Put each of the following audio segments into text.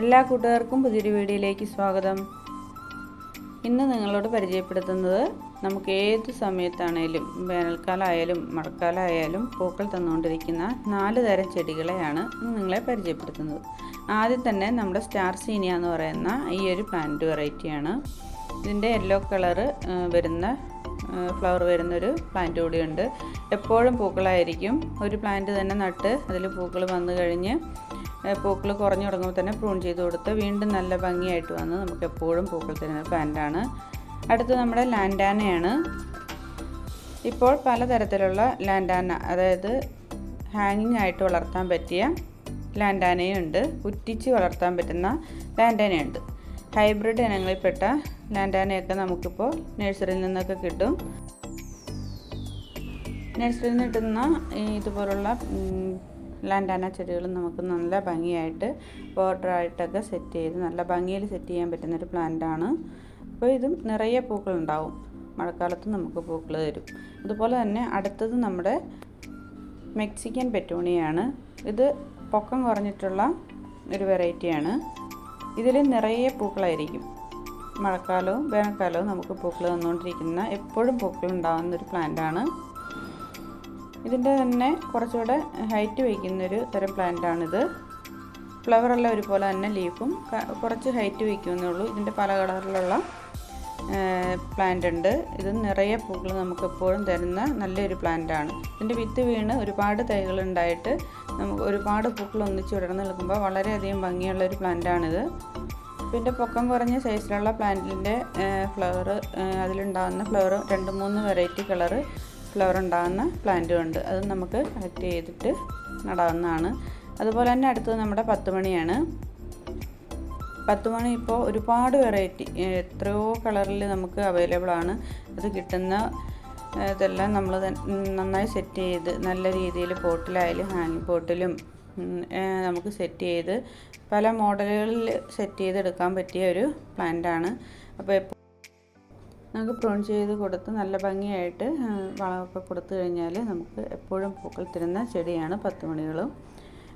എല്ലാ കൂട്ടുകാർക്കും പുതിയൊരു വീഡിയോയിലേക്ക് സ്വാഗതം. ഇന്ന് നിങ്ങളോട് പരിചയപ്പെടുത്തുന്നത് നമുക്ക് ഏത് സമയത്താണേലും വേനൽക്കാലമായാലും മഴക്കാലമായാലും പൂക്കൾ തന്നുകൊണ്ടിരിക്കുന്ന നാല് തരം ചെടികളെയാണ് നിങ്ങളെ പരിചയപ്പെടുത്തുന്നത്. ആദ്യം തന്നെ നമ്മുടെ സ്റ്റാർ സീനിയ എന്ന് പറയുന്ന ഈ ഒരു പ്ലാന്റ് വെറൈറ്റിയാണ്. ഇതിന്റെ യെല്ലോ കളറ് വരുന്ന ഫ്ലവർ വരുന്നൊരു പ്ലാന്റ് കൂടിയുണ്ട്. എപ്പോഴും പൂക്കളായിരിക്കും. ഒരു പ്ലാന്റ് തന്നെ നട്ട് അതിൽ പൂക്കൾ വന്നു കഴിഞ്ഞ് പൂക്കൾ കുറഞ്ഞു തുടങ്ങുമ്പോൾ തന്നെ പ്രൂൺ ചെയ്ത് കൊടുത്ത് വീണ്ടും നല്ല ഭംഗിയായിട്ട് വന്ന് നമുക്ക് എപ്പോഴും പൂക്കൾ തരുന്ന പ്ലാന്റാണ്. അടുത്തത് നമ്മുടെ ലാൻഡാനയാണ്. ഇപ്പോൾ പലതരത്തിലുള്ള ലാൻഡാന അതായത് ഹാങ്ങിങ് ആയിട്ട് വളർത്താൻ പറ്റിയ ലാൻഡാനയുണ്ട്. കുറ്റിച്ച് വളർത്താൻ പറ്റുന്ന ലാൻഡാനയുണ്ട്. ഹൈബ്രിഡ് ഇനങ്ങളിൽപ്പെട്ട ലാൻഡാനയൊക്കെ നമുക്കിപ്പോൾ നഴ്സറിയിൽ നിന്നൊക്കെ കിട്ടും. നഴ്സറിയിൽ നിന്ന് കിട്ടുന്ന ഇതുപോലുള്ള ലാൻഡാന ചെടികളും നമുക്ക് നല്ല ഭംഗിയായിട്ട് ബോർഡറായിട്ടൊക്കെ സെറ്റ് ചെയ്ത് നല്ല ഭംഗിയിൽ സെറ്റ് ചെയ്യാൻ പറ്റുന്നൊരു പ്ലാന്റാണ്. അപ്പോൾ ഇതും നിറയെ പൂക്കളുണ്ടാവും. മഴക്കാലത്ത് നമുക്ക് പൂക്കൾ തരും. അതുപോലെ തന്നെ അടുത്തത് നമ്മുടെ മെക്സിക്കൻ പെറ്റൂണിയാണ്. ഇത് പൊക്കം കുറഞ്ഞിട്ടുള്ള ഒരു വെറൈറ്റിയാണ്. ഇതിൽ നിറയെ പൂക്കളായിരിക്കും. മഴക്കാലവും വേനൽക്കാലവും നമുക്ക് പൂക്കൾ തന്നുകൊണ്ടിരിക്കുന്ന എപ്പോഴും പൂക്കൾ ഉണ്ടാകുന്ന ഒരു പ്ലാന്റാണ്. ഇതിന്റെ തന്നെ കുറച്ചുകൂടെ ഹൈറ്റ് വയ്ക്കുന്നൊരു തരം പ്ലാന്റാണിത് ഫ്ലവറെല്ലാം ഒരുപോലെ തന്നെ ലീഫും കുറച്ച് ഹൈറ്റ് വയ്ക്കുമെന്നുള്ളൂ ഇതിന്റെ പല കളറിലുള്ള പ്ലാന്റ് ഉണ്ട്. ഇത് നിറയെ പൂക്കൾ നമുക്ക് എപ്പോഴും തരുന്ന നല്ലൊരു പ്ലാന്റാണ് ഇതിന്റെ വിത്ത് വീണ് ഒരുപാട് തൈകൾ ഉണ്ടായിട്ട് നമുക്ക് ഒരുപാട് പൂക്കൾ ഒന്നിച്ച് വിടർന്ന് നിൽക്കുമ്പോൾ വളരെയധികം ഭംഗിയുള്ള ഒരു പ്ലാന്റാണിത് പിന്നെ പൊക്കം കുറഞ്ഞ സൈസിലുള്ള പ്ലാന്റിന്റെ ഫ്ലവർ അതിലുണ്ടാകുന്ന ഫ്ലവർ രണ്ട് മൂന്ന് വെറൈറ്റി കളറ് ഫ്ലവർ ഉണ്ടാകുന്ന പ്ലാന്റും ഉണ്ട്. അത് നമുക്ക് കളക്ട് ചെയ്തിട്ട് നടാവുന്നതാണ്. അതുപോലെ തന്നെ അടുത്തത് നമ്മുടെ പത്ത് മണിയാണ് പത്ത് മണി ഇപ്പോൾ ഒരുപാട് വെറൈറ്റി എത്രയോ കളറിൽ നമുക്ക് അവൈലബിൾ ആണ്. അത് കിട്ടുന്ന ഇതെല്ലാം നമ്മൾ നന്നായി സെറ്റ് ചെയ്ത് നല്ല രീതിയിൽ പോട്ടിലായാലും ഹാങ്ങിങ് പോട്ടിലും നമുക്ക് സെറ്റ് ചെയ്ത് പല മോഡലുകളിൽ സെറ്റ് ചെയ്തെടുക്കാൻ പറ്റിയ ഒരു പ്ലാന്റാണ് അപ്പോൾ നമുക്ക് പ്രോൺ ചെയ്ത് കൊടുത്ത് നല്ല ഭംഗിയായിട്ട് വളമൊക്കെ കൊടുത്തു കഴിഞ്ഞാൽ നമുക്ക് എപ്പോഴും പൂക്കൾ തരുന്ന ചെടിയാണ് പത്ത് മണികളും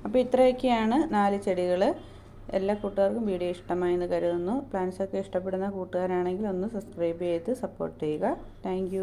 അപ്പോൾ ഇത്രയൊക്കെയാണ് നാല് ചെടികൾ എല്ലാ കൂട്ടുകാർക്കും വീഡിയോ ഇഷ്ടമായി എന്ന് കരുതുന്നു പ്ലാൻസൊക്കെ ഇഷ്ടപ്പെടുന്ന കൂട്ടുകാരാണെങ്കിൽ ഒന്ന് സബ്സ്ക്രൈബ് ചെയ്ത് സപ്പോർട്ട് ചെയ്യുക. താങ്ക്